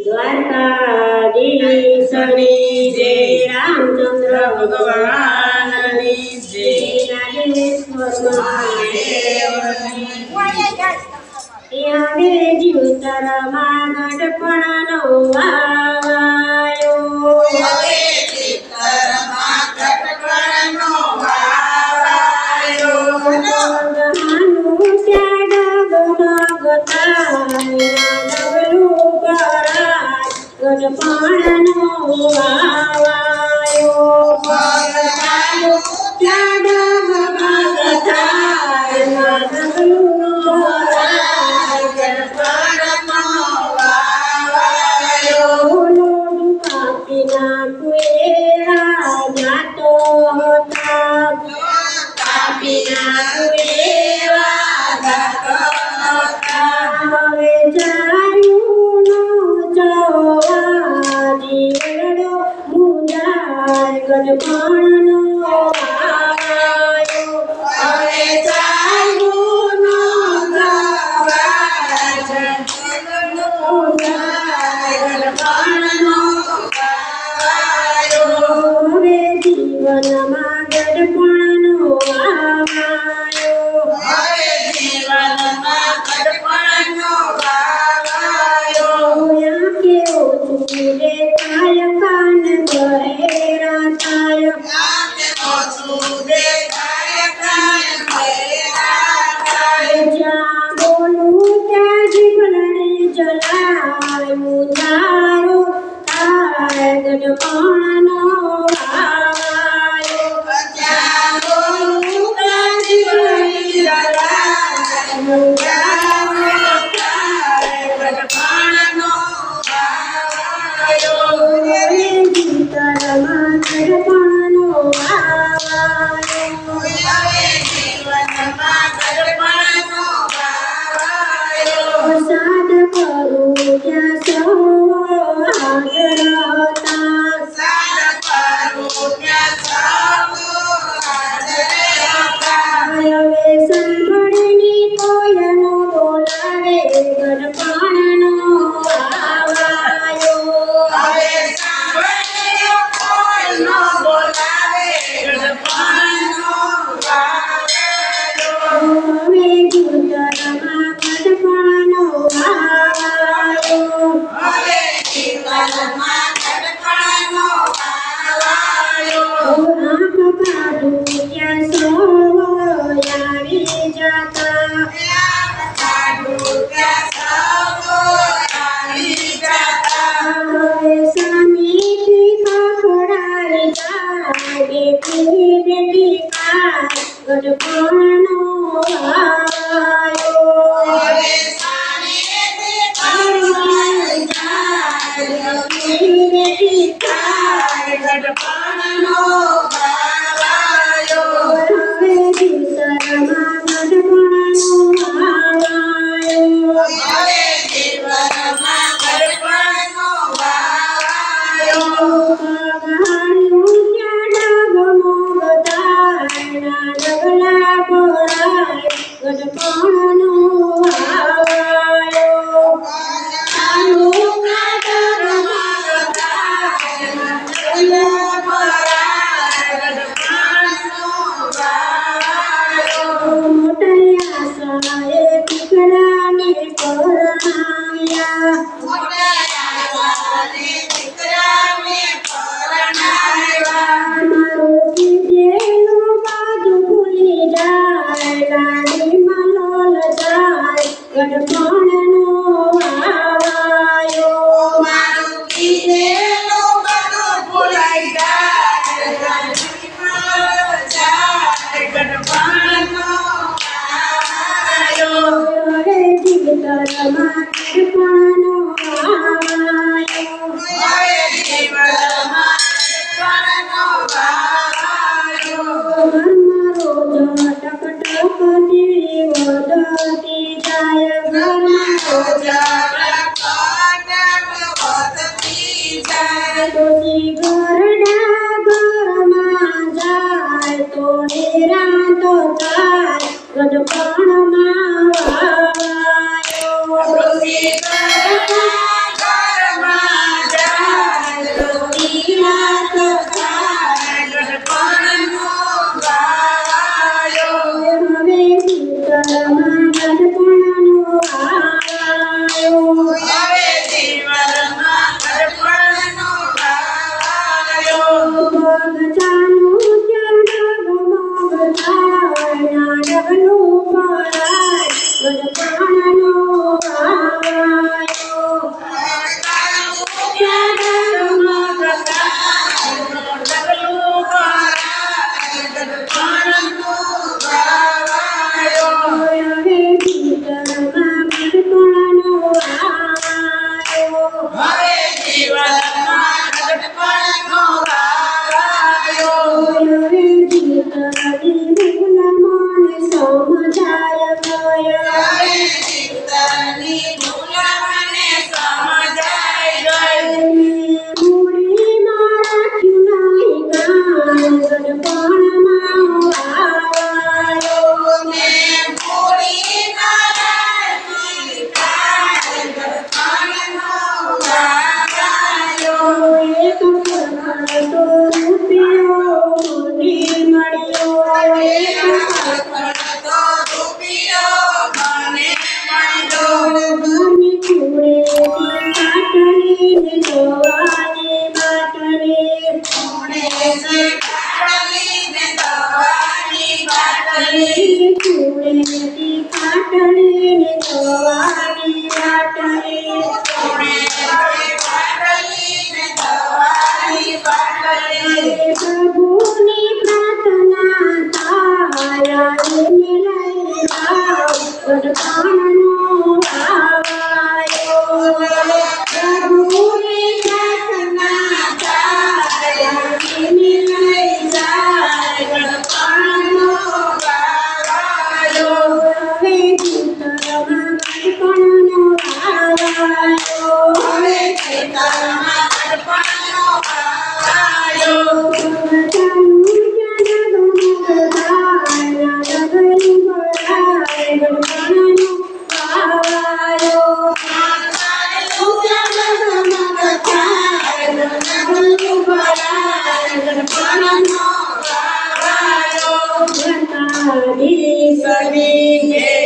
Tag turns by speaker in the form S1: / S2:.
S1: દ્વારકાધીશની જય રામચંદ્ર ભગવાનની જય. નાગેશ્વર જીવતરમાં ગઢપણ નવાયો મનુષ્ય ડગમગતા પણ વાવાયો ભગતાનો લાડ ભગતા નંદુ Thank you. ગઢપણનો આવાયો
S2: મારું કીધેલો બધું ભૂલાઈ જાય ગઢપણનો આવાયો
S1: રે જીતરમાં કૃપાનો આવાયો outra. 你。年 Hari Sani Ye.